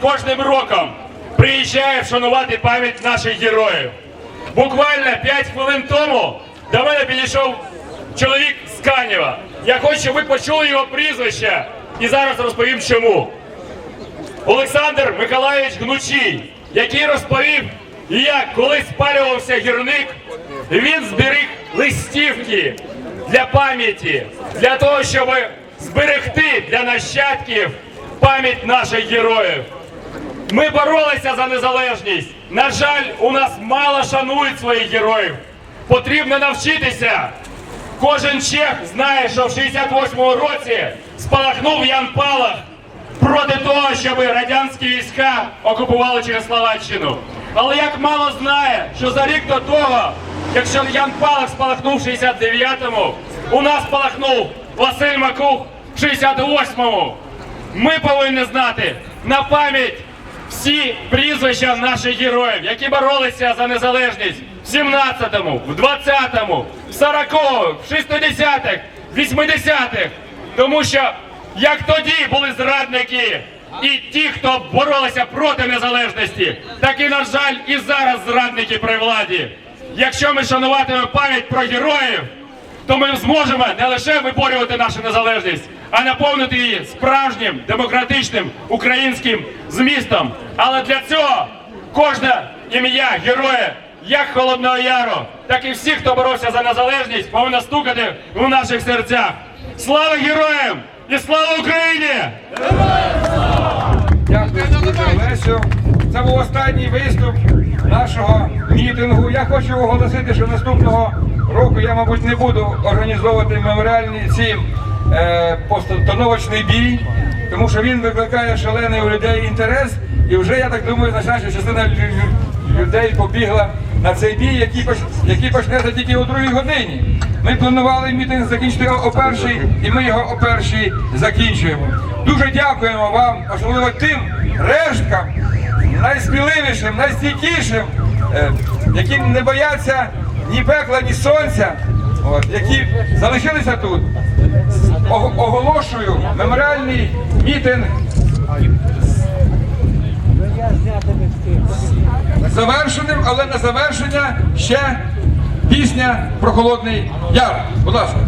кожним роком приїжджає вшанувати пам'ять наших героїв. Буквально 5 хвилин тому до мене підійшов чоловік з Канєва. Я хочу, щоб ви почули його прізвище і зараз розповім чому. Олександр Миколаївич Гнучий, який розповів, як коли спалювався гірник, він зберіг листівки для пам'яті, для того, щоб зберегти для нащадків пам'ять наших героїв. Ми боролися за незалежність. На жаль, у нас мало шанують своїх героїв. Потрібно навчитися. Кожен чех знає, що в 68-му році спалахнув Ян Палах проти того, щоб радянські війська окупували Чехословаччину. Але як мало знає, що за рік до того, якщо Ян Палах спалахнув в 69-му, у нас спалахнув Василь Макух в 68-му. Ми повинні знати на пам'ять всі прізвища наших героїв, які боролися за незалежність в 17-му, в 20-му, в 40-му, в 60-х, в 80-х. Тому що як тоді були зрадники і ті, хто боролися проти незалежності, так і, на жаль, і зараз зрадники при владі. Якщо ми шануватимемо пам'ять про героїв, то ми зможемо не лише виборювати нашу незалежність, а наповнити її справжнім демократичним українським змістом. Але для цього кожне ім'я героя, як Холодного Яру, так і всіх, хто боровся за незалежність, повинно стукати у наших серцях. Слава героям і слава Україні! Дякую, друже Лесю. Це був останній виступ нашого мітингу. Я хочу оголосити, що наступного року я, мабуть, не буду організовувати меморіальний ці е, постановочний бій, тому що він викликає шалений у людей інтерес. І вже я так думаю, значна частина лю- лю- людей побігла на цей бій, який, поч- який почнеться тільки о другій годині. Ми планували мітинг закінчити о першій, і ми його о першій закінчуємо. Дуже дякуємо вам, особливо тим решткам, найсміливішим, найстійкішим, е, які не бояться ні пекла, ні сонця, от, які залишилися тут. Оголошую меморіальний мітинг завершеним, але на завершення ще пісня про холодний яр. Будь ласка.